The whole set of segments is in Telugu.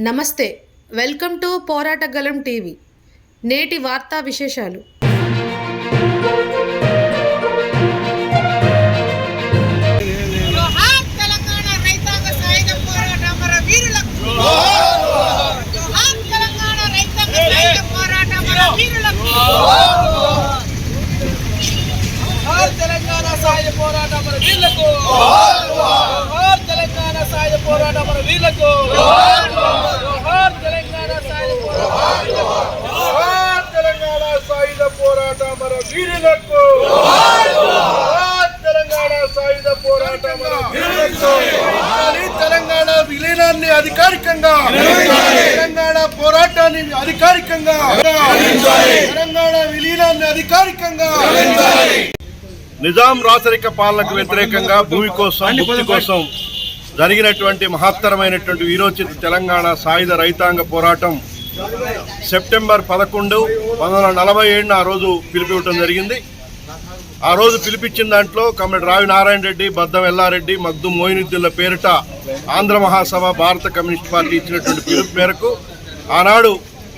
నమస్తే వెల్కమ్ టు పోరాటగలం టీవీ. నేటి వార్తా విశేషాలు. జోహార్ తెలంగాణ సాయుధ పోరాట అమర వీరులకు జోహార్ తెలంగాణ సాయుధ పోరాట మన వీళ్ళకు జోహార్ తెలంగాణ సాయుధ పోరాట మన వీళ్ళకు జోహార్ తెలంగాణ సాయుధ పోరాట జోహార్ తెలంగాణ సాయుధ పోరాట మన వీరులకు తెలంగాణ సాయుధ పోరాట మన వీరులకు. కానీ తెలంగాణ విలీనాన్ని అధికారికంగా తెలంగాణ పోరాటాన్ని అధికారికంగా తెలంగాణ విలీనాన్ని అధికారికంగా. నిజాం రాచరిక పాలనకు వ్యతిరేకంగా భూమి కోసం ముక్తి కోసం జరిగినటువంటి మహత్తరమైనటువంటి వీరోచిత తెలంగాణ సాయుధ రైతాంగ పోరాటం సెప్టెంబర్ పదకొండు పంతొమ్మిది వందల నలభై ఏడున ఆ రోజు పిలిపివ్వటం జరిగింది. ఆ రోజు పిలిపించిన దాంట్లో కమ్రేడ్ రావి నారాయణ రెడ్డి బద్దం ఎల్లారెడ్డి మగ్దు మోయినుద్దీన్ల పేరిట ఆంధ్ర మహాసభ భారత కమ్యూనిస్ట్ పార్టీ ఇచ్చినటువంటి పిలుపు మేరకు ఆనాడు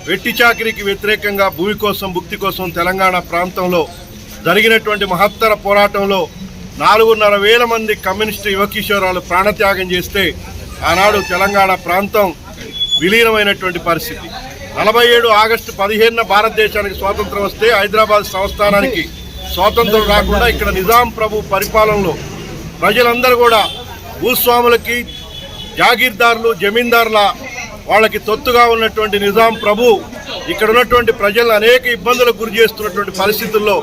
వెట్టి చాకరీకి వ్యతిరేకంగా భూమి కోసం భుక్తి కోసం తెలంగాణ ప్రాంతంలో జరిగినటువంటి మహత్తర పోరాటంలో నాలుగున్నర వేల మంది కమ్యూనిస్టు యువకిషోరాలు ప్రాణత్యాగం చేస్తే ఆనాడు తెలంగాణ ప్రాంతం విలీనమైనటువంటి పరిస్థితి. నలభై ఏడు ఆగస్టు పదిహేనున భారతదేశానికి స్వాతంత్రం వస్తే హైదరాబాద్ సంస్థానానికి స్వాతంత్రం రాకుండా ఇక్కడ నిజాం ప్రభు పరిపాలనలో ప్రజలందరూ కూడా భూస్వాములకి జాగీర్దారులు జమీందారుల వాళ్ళకి తొత్తుగా ఉన్నటువంటి నిజాం ప్రభు ఇక్కడ ఉన్నటువంటి ప్రజలను అనేక ఇబ్బందులకు గురి చేస్తున్నటువంటి పరిస్థితుల్లో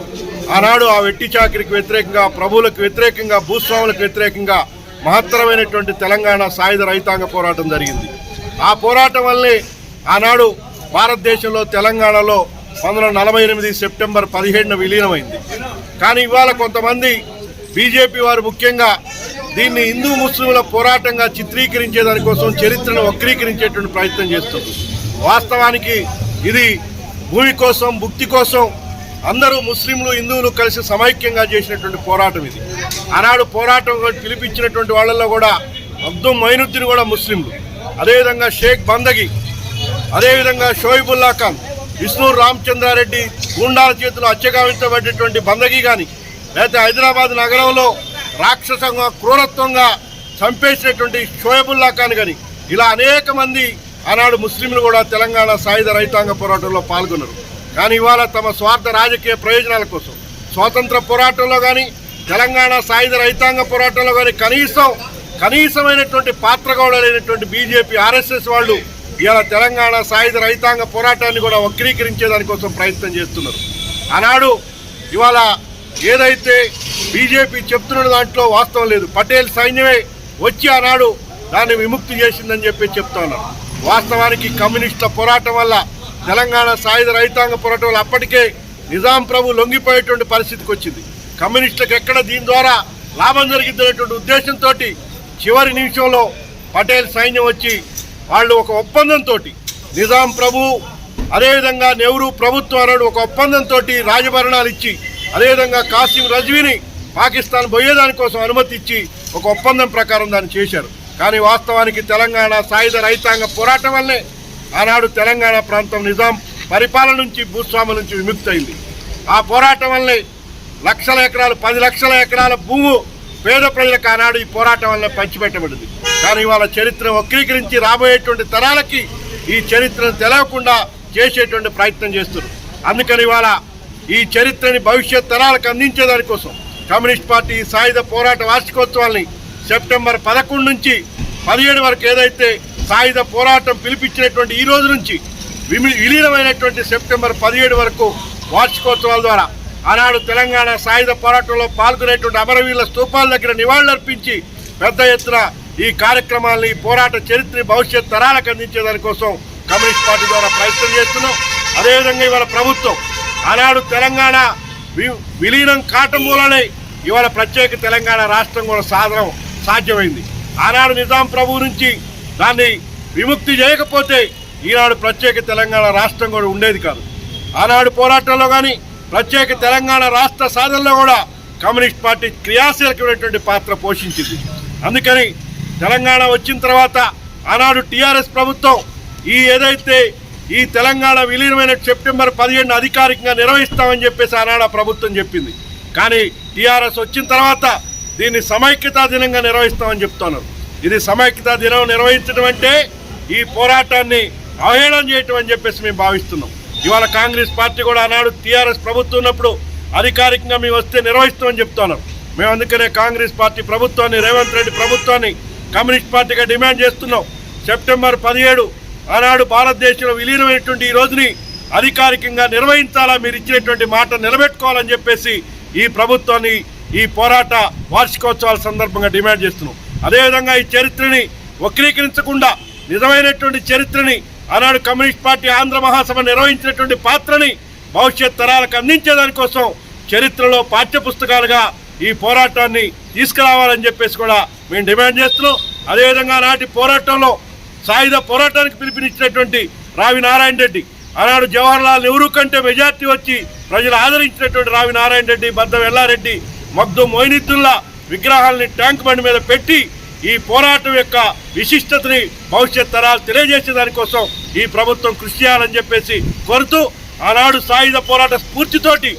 ఆనాడు ఆ వెట్టి చాకరికి వ్యతిరేకంగా ప్రభువులకు వ్యతిరేకంగా భూస్వాములకు వ్యతిరేకంగా మహత్తరమైనటువంటి తెలంగాణ సాయుధ రైతాంగ పోరాటం జరిగింది. ఆ పోరాటం వల్లే ఆనాడు భారతదేశంలో తెలంగాణలో పంతొమ్మిది వందల నలభై ఎనిమిది సెప్టెంబర్ పదిహేడున విలీనమైంది. కానీ ఇవాళ కొంతమంది బీజేపీ వారు ముఖ్యంగా దీన్ని హిందూ ముస్లింల పోరాటంగా చిత్రీకరించే దానికోసం చరిత్రను వక్రీకరించేటువంటి ప్రయత్నం చేస్తుంది వాస్తవానికి ఇది భూమి కోసం భుక్తి కోసం అందరూ ముస్లింలు హిందువులు కలిసి సమైక్యంగా చేసినటువంటి పోరాటం ఇది. ఆనాడు పోరాటం పిలిపించినటువంటి వాళ్ళల్లో కూడా అబ్దుల్ మైనుద్దీన్ కూడా ముస్లింలు. అదేవిధంగా షేక్ బందగి అదేవిధంగా షోయిబుల్లా ఖాన్ విష్ణు రామచంద్రారెడ్డి గుండాల చేతిలో అత్యగావించబడేటువంటి బందగీ కానీ లేకపోతే హైదరాబాద్ నగరంలో రాక్షసంగా క్రూరత్వంగా చంపేసినటువంటి షోయబుల్లా ఖాన్ కానీ ఇలా అనేక మంది ఆనాడు ముస్లింలు కూడా తెలంగాణ సాయుధ రైతాంగ పోరాటంలో పాల్గొన్నారు. కానీ ఇవాళ తమ స్వార్థ రాజకీయ ప్రయోజనాల కోసం స్వాతంత్ర పోరాటంలో కానీ తెలంగాణ సాయుధ రైతాంగ పోరాటంలో కానీ కనీసం కనీసమైనటువంటి పాత్ర కూడా లేనటువంటి బీజేపీ ఆర్ఎస్ఎస్ వాళ్ళు ఇవాళ తెలంగాణ సాయుధ రైతాంగ పోరాటాన్ని కూడా వక్రీకరించే దానికోసం ప్రయత్నం చేస్తున్నారు. ఆనాడు ఇవాళ ఏదైతే బీజేపీ చెప్తున్న దాంట్లో వాస్తవం లేదు. పటేల్ సైన్యమే వచ్చి ఆనాడు దాన్ని విముక్తి చేసిందని చెప్పి చెప్తా ఉన్నారు. వాస్తవానికి కమ్యూనిస్టుల పోరాటం వల్ల తెలంగాణ సాయుధ రైతాంగ పోరాటం వల్ల అప్పటికే నిజాం ప్రభు లొంగిపోయేటువంటి పరిస్థితికి వచ్చింది. కమ్యూనిస్టులకు ఎక్కడ దీని ద్వారా లాభం జరిగిందనేటువంటి ఉద్దేశంతో చివరి నిమిషంలో పటేల్ సైన్యం వచ్చి వాళ్ళు ఒక ఒప్పందంతో నిజాం ప్రభు అదేవిధంగా నెహ్రూ ప్రభుత్వం అన్నాడు ఒక ఒప్పందంతో రాజభరణాలు ఇచ్చి అదేవిధంగా కాసిం రజ్వీని పాకిస్తాన్ పోయేదానికోసం అనుమతి ఇచ్చి ఒక ఒప్పందం ప్రకారం దాన్ని చేశారు. కానీ వాస్తవానికి తెలంగాణ సాయుధ రైతాంగ పోరాటం వల్లే ఆనాడు తెలంగాణ ప్రాంతం నిజాం పరిపాలన నుంచి భూస్వాముల నుంచి విముక్తయింది. ఆ పోరాటం వల్లే లక్షల ఎకరాలు పది లక్షల ఎకరాల భూము పేద ప్రజలకు ఆనాడు ఈ పోరాటం వల్ల పంచిపెట్టబడింది. కానీ వాళ్ళ చరిత్ర వక్రీకరించి రాబోయేటువంటి తరాలకి ఈ చరిత్రను తెలవకుండా చేసేటువంటి ప్రయత్నం చేస్తున్నారు. అందుకని ఇవాళ ఈ చరిత్రని భవిష్యత్ తరాలకు అందించేదానికోసం కమ్యూనిస్ట్ పార్టీ ఈ సాయుధ పోరాట వార్షికోత్సవాల్ని సెప్టెంబర్ పదకొండు నుంచి పదిహేడు వరకు ఏదైతే సాయుధ పోరాటం పిలిపించినటువంటి ఈ రోజు నుంచి విలీనమైనటువంటి సెప్టెంబర్ పదిహేడు వరకు వార్షికోత్సవాల ద్వారా ఆనాడు తెలంగాణ సాయుధ పోరాటంలో పాల్గొనేటువంటి అమరవీరుల స్తూపాల దగ్గర నివాళులర్పించి పెద్ద ఎత్తున ఈ కార్యక్రమాలని ఈ పోరాట చరిత్ర భవిష్యత్ తరాలకు అందించే దానికోసం కమ్యూనిస్ట్ పార్టీ ద్వారా ప్రయత్నం చేస్తున్నాం. అదేవిధంగా ఇవాళ ప్రభుత్వం ఆనాడు తెలంగాణ వి- విలీనం కావటం మూలనే ఇవాళ ప్రత్యేక తెలంగాణ రాష్ట్రం కూడా సాధనం సాధ్యమైంది. ఆనాడు నిజాం ప్రభు నుంచి దాన్ని విముక్తి చేయకపోతే ఈనాడు ప్రత్యేక తెలంగాణ రాష్ట్రం కూడా ఉండేది కాదు. ఆనాడు పోరాటంలో కానీ ప్రత్యేక తెలంగాణ రాష్ట్ర సాధనలో కూడా కమ్యూనిస్ట్ పార్టీ క్రియాశీలకమైనటువంటి పాత్ర పోషించింది. అందుకని తెలంగాణ వచ్చిన తర్వాత ఆనాడు టీఆర్ఎస్ ప్రభుత్వం ఈ ఏదైతే ఈ తెలంగాణ విలీనమైన సెప్టెంబర్ పదిహేను అధికారికంగా నిర్వహిస్తామని చెప్పేసి ఆనాడు ప్రభుత్వం చెప్పింది. కానీ టీఆర్ఎస్ వచ్చిన తర్వాత దీన్ని సమైక్యతా దినంగా నిర్వహిస్తామని చెప్తున్నారు. ఇది సమైక్యతా దినం నిర్వహించడం అంటే ఈ పోరాటాన్ని అవహేళన చేయటం అని చెప్పేసి మేము భావిస్తున్నాం. ఇవాళ కాంగ్రెస్ పార్టీ కూడా ఆనాడు టీఆర్ఎస్ ప్రభుత్వం ఉన్నప్పుడు అధికారికంగా మేము వస్తే నిర్వహిస్తామని చెప్తున్నారు. మేము అందుకనే కాంగ్రెస్ పార్టీ ప్రభుత్వాన్ని రేవంత్ రెడ్డి ప్రభుత్వాన్ని కమ్యూనిస్ట్ పార్టీగా డిమాండ్ చేస్తున్నాం. సెప్టెంబర్ పదిహేడు ఆనాడు భారతదేశంలో విలీనమైనటువంటి ఈ రోజుని అధికారికంగా నిర్వహించాలా? మీరు ఇచ్చినటువంటి మాట నిలబెట్టుకోవాలని చెప్పేసి ఈ ప్రభుత్వాన్ని ఈ పోరాట వార్షికోత్సవాల సందర్భంగా డిమాండ్ చేస్తున్నాం. అదేవిధంగా ఈ చరిత్రని వక్రీకరించకుండా నిజమైనటువంటి చరిత్రని ఆనాడు కమ్యూనిస్ట్ పార్టీ ఆంధ్ర మహాసభ నిర్వహించినటువంటి పాత్రని భవిష్యత్ తరాలకు అందించేదానికోసం చరిత్రలో పాఠ్యపుస్తకాలుగా ఈ పోరాటాన్ని తీసుకురావాలని చెప్పేసి కూడా మేము డిమాండ్ చేస్తున్నాం. అదేవిధంగా నాటి పోరాటంలో సాయుధ పోరాటానికి పిలుపునిచ్చినటువంటి రావి నారాయణ రెడ్డి ఆనాడు జవహర్లాల్ నెహ్రూ కంటే మెజార్టీ వచ్చి ప్రజలు ఆదరించినటువంటి రావి నారాయణ రెడ్డి బద్దం ఎల్లారెడ్డి మగ్దు మొయినుద్దుల్లా విగ్రహాలని ట్యాంక్ బండి మీద పెట్టి ఈ పోరాటం యొక్క విశిష్టతని భవిష్యత్ తరాలు తెలియజేసే దానికోసం ఈ ప్రభుత్వం కృషి చేయాలని చెప్పేసి కోరుతూ ఆనాడు సాయుధ పోరాట స్ఫూర్తితోటి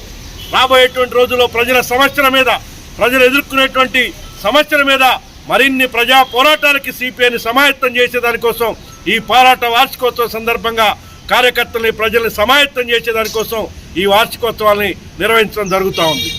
రాబోయేటువంటి రోజుల్లో ప్రజల సమస్యల మీద ప్రజలు ఎదుర్కొనేటువంటి సమస్యల మీద మరిన్ని ప్రజా పోరాటాలకి సిపిఐని సమాయత్తం చేసేదానికోసం ఈ పోరాట వార్షికోత్సవం సందర్భంగా కార్యకర్తల్ని ప్రజల్ని సమాయత్తం చేసేదానికోసం ఈ వార్షికోత్సవాల్ని నిర్వహించడం జరుగుతూ ఉంది.